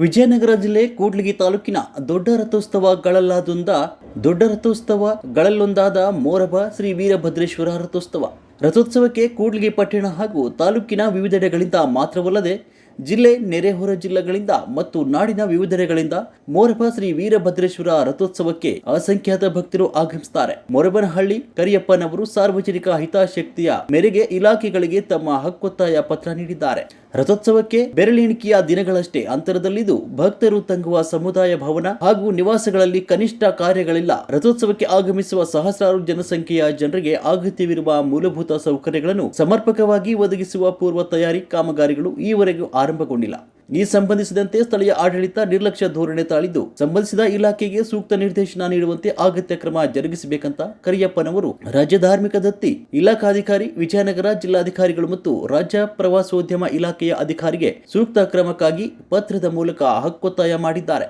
ವಿಜಯನಗರ ಜಿಲ್ಲೆ ಕೂಡ್ಲಿಗಿ ತಾಲೂಕಿನ ದೊಡ್ಡ ರಥೋತ್ಸವಗಳಲ್ಲಾದೊಂದ ದೊಡ್ಡ ರಥೋತ್ಸವಗಳಲ್ಲೊಂದಾದ ಮೋರಬ ಶ್ರೀ ವೀರಭದ್ರೇಶ್ವರ ರಥೋತ್ಸವ. ರಥೋತ್ಸವಕ್ಕೆ ಕೂಡ್ಲಿಗಿ ಪಟ್ಟಣ ಹಾಗೂ ತಾಲೂಕಿನ ವಿವಿಧೆಡೆಗಳಿಂದ ಮಾತ್ರವಲ್ಲದೆ ಜಿಲ್ಲೆ ನೆರೆಹೊರ ಜಿಲ್ಲೆಗಳಿಂದ ಮತ್ತು ನಾಡಿನ ವಿವಿಧೆಡೆಗಳಿಂದ ಮೋರಬ ಶ್ರೀ ವೀರಭದ್ರೇಶ್ವರ ರಥೋತ್ಸವಕ್ಕೆ ಅಸಂಖ್ಯಾತ ಭಕ್ತರು ಆಗಮಿಸುತ್ತಾರೆ. ಮೊರಬನಹಳ್ಳಿ ಕರಿಯಪ್ಪನವರು ಸಾರ್ವಜನಿಕ ಹಿತಾಸಕ್ತಿಯ ಮೇರೆಗೆ ಇಲಾಖೆಗಳಿಗೆ ತಮ್ಮ ಹಕ್ಕೊತ್ತಾಯ ಪತ್ರ ನೀಡಿದ್ದಾರೆ. ರಥೋತ್ಸವಕ್ಕೆ ಬೆರಳೆಣಿಕೆಯ ದಿನಗಳಷ್ಟೇ ಅಂತರದಲ್ಲಿದ್ದು, ಭಕ್ತರು ತಂಗುವ ಸಮುದಾಯ ಭವನ ಹಾಗೂ ನಿವಾಸಗಳಲ್ಲಿ ಕನಿಷ್ಠ ಕಾರ್ಯಗಳಿಲ್ಲ. ರಥೋತ್ಸವಕ್ಕೆ ಆಗಮಿಸುವ ಸಹಸ್ರಾರು ಜನಸಂಖ್ಯೆಯ ಜನರಿಗೆ ಅಗತ್ಯವಿರುವ ಮೂಲಭೂತ ಸೌಕರ್ಯಗಳನ್ನು ಸಮರ್ಪಕವಾಗಿ ಒದಗಿಸುವ ಪೂರ್ವ ತಯಾರಿ ಕಾಮಗಾರಿಗಳು ಈವರೆಗೂ ಆರಂಭಗೊಂಡಿಲ್ಲ. ಈ ಸಂಬಂಧಿಸಿದಂತೆ ಸ್ಥಳೀಯ ಆಡಳಿತ ನಿರ್ಲಕ್ಷ್ಯ ಧೋರಣೆ ತಾಳಿದ್ದು, ಸಂಬಂಧಿಸಿದ ಇಲಾಖೆಗೆ ಸೂಕ್ತ ನಿರ್ದೇಶನ ನೀಡುವಂತೆ ಅಗತ್ಯ ಕ್ರಮ ಜರುಗಿಸಬೇಕಂತ ಕರಿಯಪ್ಪನವರು ರಾಜ್ಯ ಧಾರ್ಮಿಕ ದತ್ತಿ, ಇಲಾಖಾಧಿಕಾರಿ, ವಿಜಯನಗರ ಜಿಲ್ಲಾಧಿಕಾರಿಗಳು ಮತ್ತು ರಾಜ್ಯ ಪ್ರವಾಸೋದ್ಯಮ ಇಲಾಖೆಯ ಅಧಿಕಾರಿಗೆ ಸೂಕ್ತ ಕ್ರಮಕ್ಕಾಗಿ ಪತ್ರದ ಮೂಲಕ ಹಕ್ಕೊತ್ತಾಯ ಮಾಡಿದ್ದಾರೆ.